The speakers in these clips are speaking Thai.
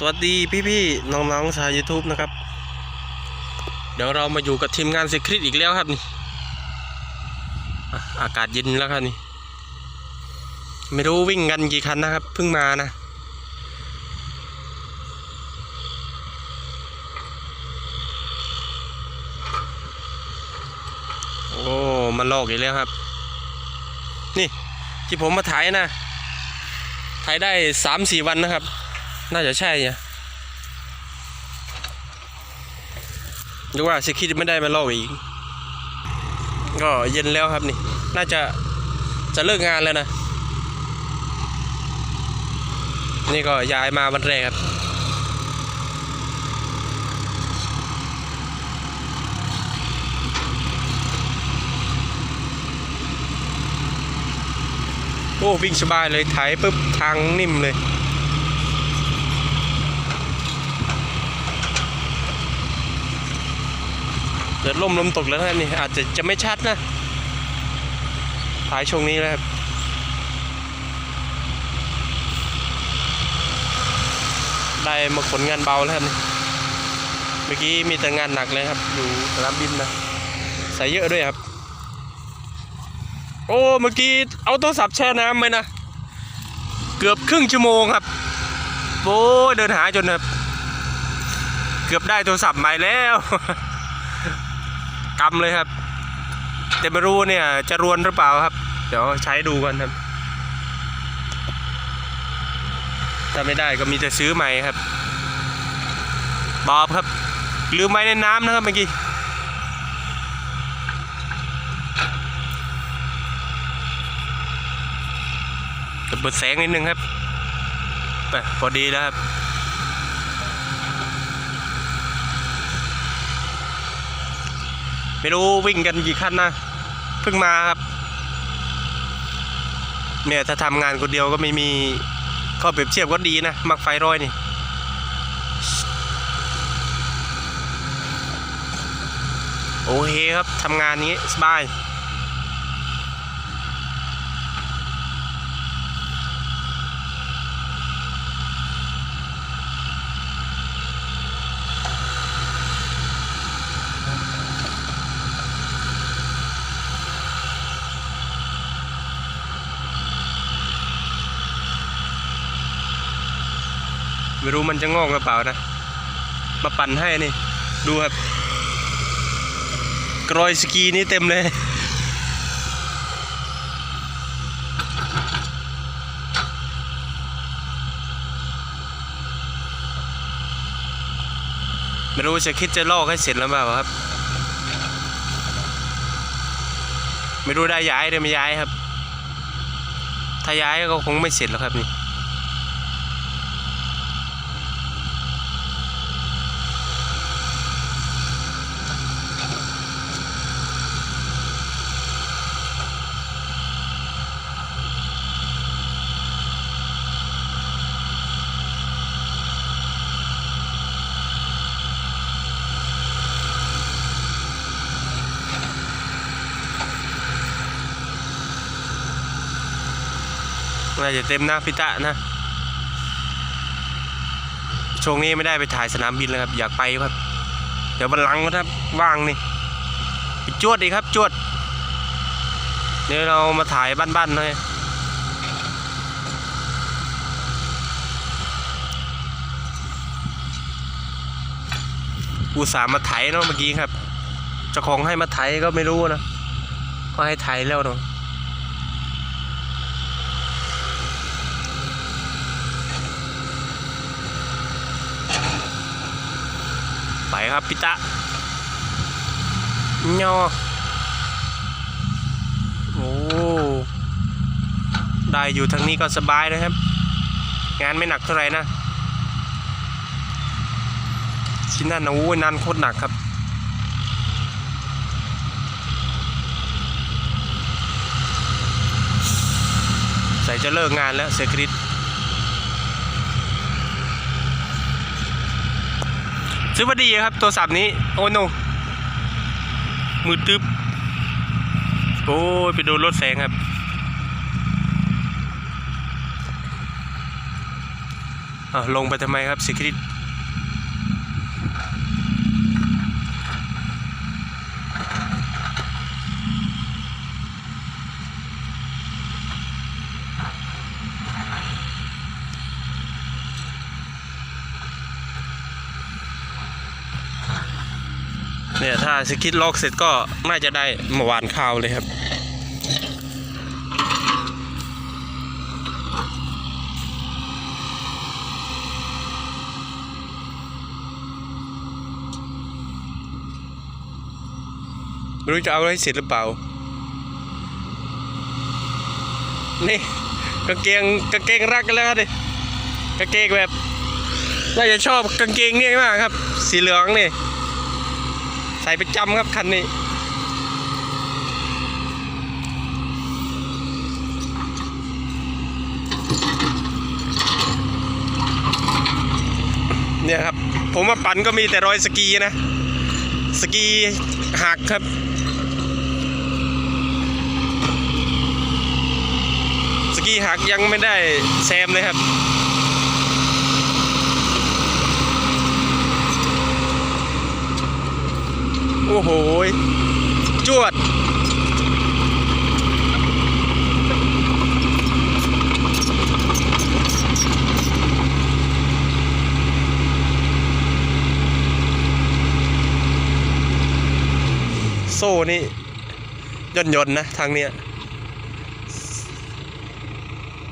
สวัสดีพี่ๆน้องๆชาว YouTube นะครับ เดี๋ยวเรามาอยู่กับทีมงานเซคริตอีกแล้วครับนี่อะอากาศเย็นแล้วครับนี่ ไม่รู้วิ่งกันกี่คันนะครับเพิ่งมานะโอ้มันลอกอีกแล้วครับ นี่ที่ผมมาถ่ายนะถ่ายได้สามสี่วันนะครับ น่าจะใช่เนี่ยหรือว่าสิคิดไม่ได้มาลอกอีก ก็เย็นแล้วครับนี่ น่าจะจะเลิกงานแล้วนะ นี่ก็ย้ายมาวันแรกครับโอ้วิ่งสบายเลยไถปุ๊บทางนิ่มเลย กิดล่มลมตกแล้วนะนี่อาจจะจะไม่ชัดนะถ่ายช่วงนี้นะครับได้มาขนงานเบาแล้วครับนี่เมื่อกี้มีแต่งานหนักเลยครับอยู่สนามบินนะใส่เยอะด้วยครับ โอ้เมื่อกี้เอาโทรศัพท์แช่น้ำไปนะ เกือบครึ่งชั่วโมงครับโอ้เดินหาจนแบบเกือบได้โทรศัพท์ใหม่แล้ว กำเลยครับ แต่ไม่รู้เนี่ยจะรวนหรือเปล่าครับ เดี๋ยวใช้ดูกันครับ ถ้าไม่ได้ก็มีแต่ซื้อใหม่ครับ บอบครับ ลืมไว้ในน้ำนะครับเมื่อกี้เปิดแสงนิดนึงครับไปพอดีแล้วครับ ไม่รู้วิ่งกันกี่คันนะเพิ่งมาครับเนี่ยถ้าทำงานคนเดียวก็ไม่มีข้อเปรียบเทียบก็ดีนะ มักไฟร้อยนี่โอเคครับทำงานนี้สบาย ไม่รู้มันจะงอกหรือเปล่านะ มาปั่นให้นี่ ดูครับ กรอยสกีนี่เต็มเลยไม่รู้จะคิดจะลอกให้เสร็จแล้วเปล่าครับ ไม่รู้ได้ย้ายหรือไม่ย้ายครับ ถ้าย้ายก็คงไม่เสร็จแล้วครับนี่ น่าจะเต็มหน้าพิตะนะ ช่วงนี้ไม่ได้ไปถ่ายสนามบินเลยครับ อยากไปครับ เดี๋ยวบันลังก์ครับว่างนี่ไปจวดดีครับจวดเดี๋ยวเรามาถ่ายบ้านๆหน่อยอุตส่าห์มาไถเนาะเมื่อกี้ครับเจ้าของให้มาไถก็ไม่รู้นะก็ให้ไถแล้วเนาะ ไปครับพิตะยอโอ้ได้อยู่ทางนี้ก็สบายนะครับ งานไม่หนักเท่าไหร่นะชิ้นนั้นโอ้ยนั่นโคตรหนักครับใส่จะเลิกงานแล้วเซคริต ซื้อมาดีครับตัวสับนี้ โอ้โนมือตึ๊บโอ้ยไปดูรถแสงครับอะลงไปทำไมครับสิคริต ถ้าสกิทลอกเสร็จก็น่าจะได้มาหวานข้าวเลยครับไม่รู้จะเอาอะไรเสร็จหรือเปล่า นี่กางเกงกางเกงรักกันแล้วครับดิกางเกงแบบน่าจะชอบกางเกงนี่มากครับ สีเหลืองนี่ ส่ประจำครับคันนี้เนี่ยครับ ผมว่าปั่นก็มีแต่รอยสกีนะ สกีหักครับ สกีหักยังไม่ได้แซมเลยครับ อ้โหจวด โซ่นี่ย่นยนๆนะ ทางเนี้ย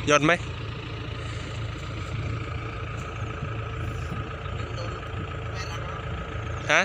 ย่นไหมฮะ